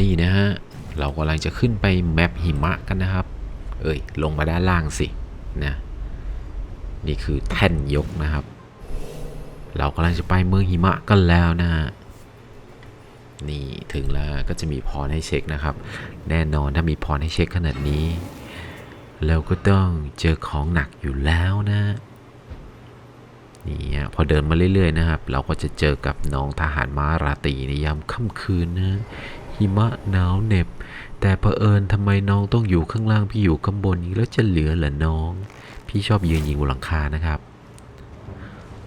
นี่นะฮะ เรากำลังจะขึ้นไปแมปหิมะกันนะครับ เอ้ย ลงมาด้านล่างสิ นะ นี่คือแท่นยกนะครับ เรากำลังจะไปเมืองหิมะกันแล้วนะฮะนี่ถึงแล้วก็จะมีพรให้เช็คนะครับ แน่นอนถ้ามีพรให้เช็คขนาดนี้ เราก็ต้องเจอของหนักอยู่แล้วนะนี่ฮะพอเดินมาเรื่อยๆนะครับ เราก็จะเจอกับน้องทหารม้าราตรีในยามค่ำคืนนะ หิมะหนาวเหน็บ แต่เผอิญทำไมน้องต้องอยู่ข้างล่างพี่อยู่ข้างบนนี้แล้วจะเหลือเหรอน้อง พี่ชอบยืนยิงบนหลังคานะครับ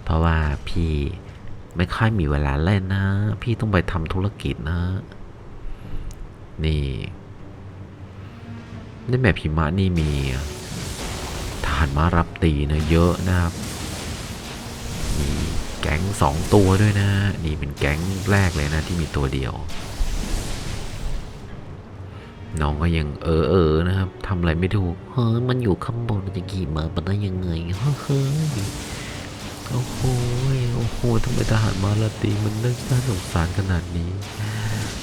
เพราะว่าพี่ไม่ค่อยมีเวลาเล่นนะ พี่ต้องไปทำธุรกิจนะ นี่ในแมพหิมะนี่มีทหารม้ารับตีนะเยอะนะครับมีแก๊งสองตัวด้วยนะ นี่เป็นแก๊งแรกเลยนะที่มีตัวเดียว น้องก็ยังเออเออนะครับทำอะไรไม่ถูกเฮ้ยมันอยู่ข้างบนจะขี่มามันได้ยังไงเฮ้ยโอ้โหโอ้โหทำไมทหารมาลาตีมันน่าสงสารขนาดนี้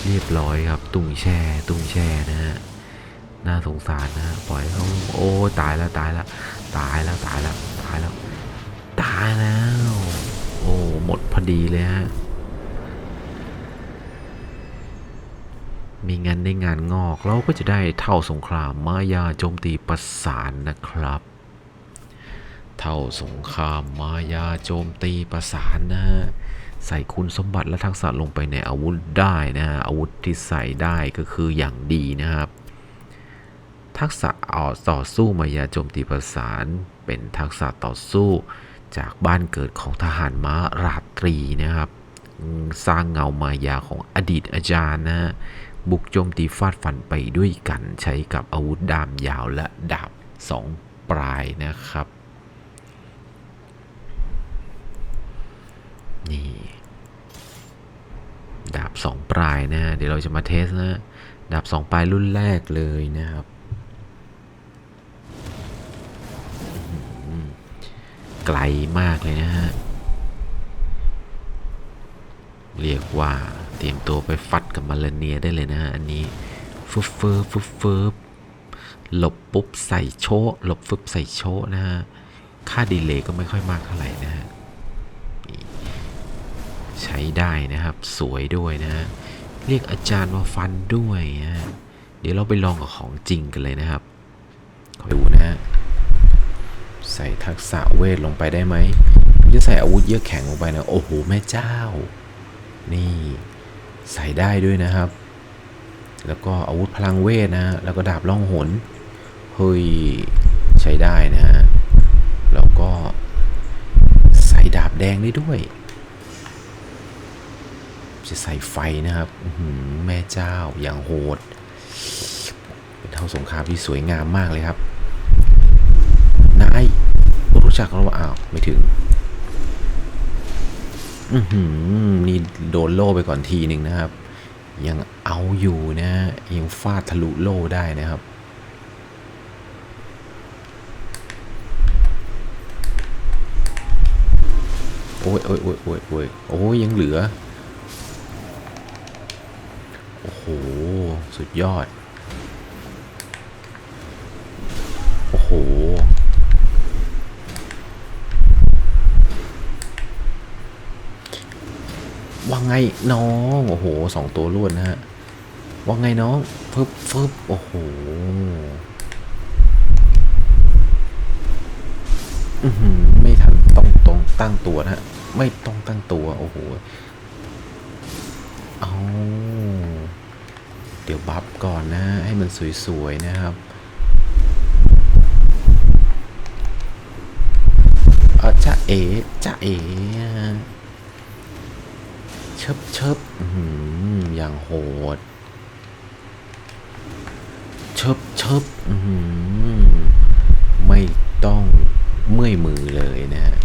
เรียบร้อยครับ ตุงแช่ ตุงแช่นะฮะน่าสงสารนะฮะปล่อยเขาโอ้ตายแล้วตายแล้วตายแล้วตายแล้วตายแล้วตายแล้ว โอ้หมดพอดีเลยฮะ มีงานได้งานงอก เราก็จะได้เท่าสงครามมายาโจมตีประสานนะครับ เท่าสงครามมายาโจมตีประสานนะฮะใส่คุณสมบัติและทักษะลงไปในอาวุธได้นะฮะอาวุธที่ใส่ได้ก็คืออย่างดีนะครับ ทักษะเอต่อสู้มายาโจมตีประสาน เป็นทักษะต่อสู้จากบ้านเกิดของทหารม้าราตรีนะครับ สร้างเงามายาของอดีตอาจารย์นะ บุกโจมตีฟาดฟันไปด้วยกันใช้กับอาวุธดามยาวและดาบสองปลายนะครับ นี่ดาบสองปลายนะ เดี๋ยวเราจะมาเทสนะดาบสองปลายรุ่นแรกเลยนะครับไกลมากเลยนะฮะ เรียกว่า เตรียมตัวไปฟัดกับมาเลเนียได้เลยนะฮะอันนี้ฟึบฟิบฟึบฟิบหลบปุ๊บใส่โชะหลบฟึบใส่โชะนะฮะค่าดีเลย์ก็ไม่ค่อยมากเท่าไหร่นะฮะใช้ได้นะครับสวยด้วยนะฮะเรียกอาจารย์มาฟันด้วยนะฮะเดี๋ยวเราไปลองกับของจริงกันเลยนะครับขอดูนะฮะใส่ทักษะเวทลงไปได้ไหมจะใส่อาวุธเยอะแข็งลงไปนะโอ้โหแม่เจ้า นี่ ใส่ได้ด้วยนะครับ แล้วก็อาวุธพลังเวทนะ แล้วก็ดาบล่องหน เฮ้ย ใช้ได้นะฮะ แล้วก็ใส่ดาบแดงได้ด้วย จะใส่ไฟนะครับ แม่เจ้าอย่างโหด เป็นเท่าสงครามที่สวยงามมากเลยครับ นายรู้จักเราอ้าว ไม่ถึง นี่โดนโล่ไปก่อนทีหนึ่งนะครับ ยังเอาอยู่นะฮะยังฟาดทะลุโล่ได้นะครับโอ้ยโอ้ยโอ้ยโอ้ยโอ้ยโอ้ยยังเหลือ โอ้โห สุดยอด โอ้โห ว่าไง น้อง โอ้โหสองตัวรวดนะฮะ ว่าไงน้องฟึบฟึบโอ้โหอือหือไม่ทันต้องตรงตั้งตัวนะฮะ ไม่ต้องตั้งตัว โอ้โห เอาเดี๋ยวบัฟก่อนนะ ให้มันสวยๆนะครับเออจะเอ๋จะเอ๋ ชิบเชิบอื้อย่างโหดเชิบเชิบอื้อหือไม่ต้องเมื่อยมือเลยนะฮะ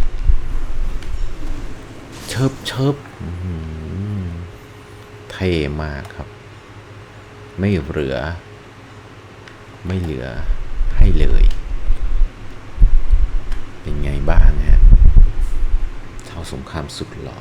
เชิบเชิบอื้อหือเท่มากครับ ไม่เหลือ ไม่เหลือให้เลย เป็นไงบ้างฮะเท่าสงครามสุดหล่อ